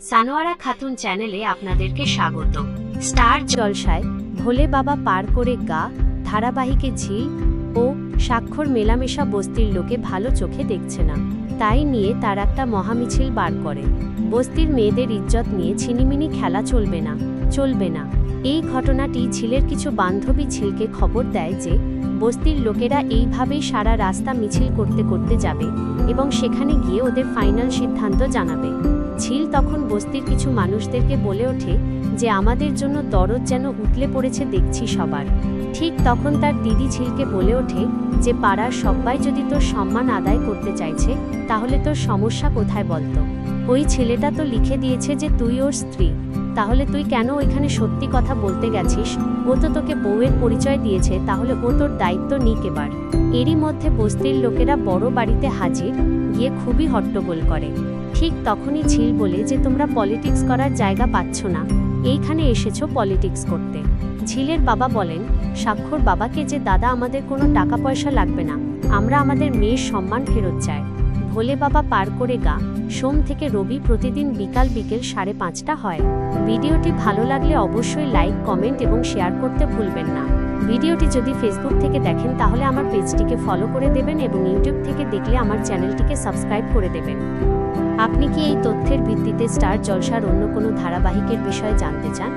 সানোয়ারা খাতুন চ্যানেলে আপনাদেরকে স্বাগত। স্টার জলসায় ভোলে বাবা পার করে গা, ধারাবাহিকে ঝিল ও স্বাক্ষর মেলামেশা বস্তির লোকে ভালো চোখে দেখছে না। তাই নিয়ে তার একটা মহামিছিল বার করে। বস্তির মেয়েদের ইজ্জত নিয়ে ছিনিমিনি খেলা চলবে না চলবে না। এই ঘটনাটি ঝিলের কিছু বান্ধবী ঝিলকে খবর দেয় যে, বস্তির লোকেরা এইভাবেই সারা রাস্তা মিছিল করতে করতে যাবে এবং সেখানে গিয়ে ওদের ফাইনাল সিদ্ধান্ত জানাবে। ঝিল তখন বস্তির কিছু মানুষদেরকে বলে ওঠে যে আমাদের জন্য দরদ যেন উতলে পড়েছে দেখছি সবার। ঠিক তখন তার দিদি ঝিলকে বলে ওঠে যে, পাড়ার সবাই যদি তোর সম্মান আদায় করতে চাইছে, তাহলে তোর সমস্যা কোথায় বলতো? ওই ছেলেটা তো লিখে দিয়েছে যে, তুই ওর স্ত্রী। তাহলে তুই কেন ওইখানে সত্যি কথা বলতে গেছিস? ও তো তোকে বউয়ের পরিচয় দিয়েছে, তাহলে ও তোর দায়িত্ব নিক এবার। এরই মধ্যে বস্তির লোকেরা বড় বাড়িতে হাজির, গিয়ে খুবই হট্টগোল করে। ঠিক তখনই ঝিল বলে যে, তোমরা পলিটিক্স করার জায়গা পাচ্ছ না। এইখানে এসেছ পলিটিক্স করতে। ঝিলের বাবা বলেন স্বাক্ষর বাবাকে যে, দাদা, আমাদের কোনো টাকা পয়সা লাগবে না। আমরা আমাদের মেয়ের সম্মান ফেরত চাই। ভোলে বাবা পার করে গা, সোম থেকে রবি প্রতিদিন বিকাল বিকেল সাড়ে পাঁচটা হয়। ভিডিওটি ভালো লাগলে অবশ্যই লাইক, কমেন্ট এবং শেয়ার করতে ভুলবেন না। ভিডিওটি যদি ফেসবুক থেকে দেখেন, তাহলে আমার পেজটিকে ফলো করে দেবেন এবং ইউটিউব থেকে দেখলে আমার চ্যানেলটিকে সাবস্ক্রাইব করে দেবেন। আপনি কি এই তথ্যের ভিত্তিতে স্টার জলসার অন্য কোনো ধারাবাহিকের বিষয়ে জানতে চান?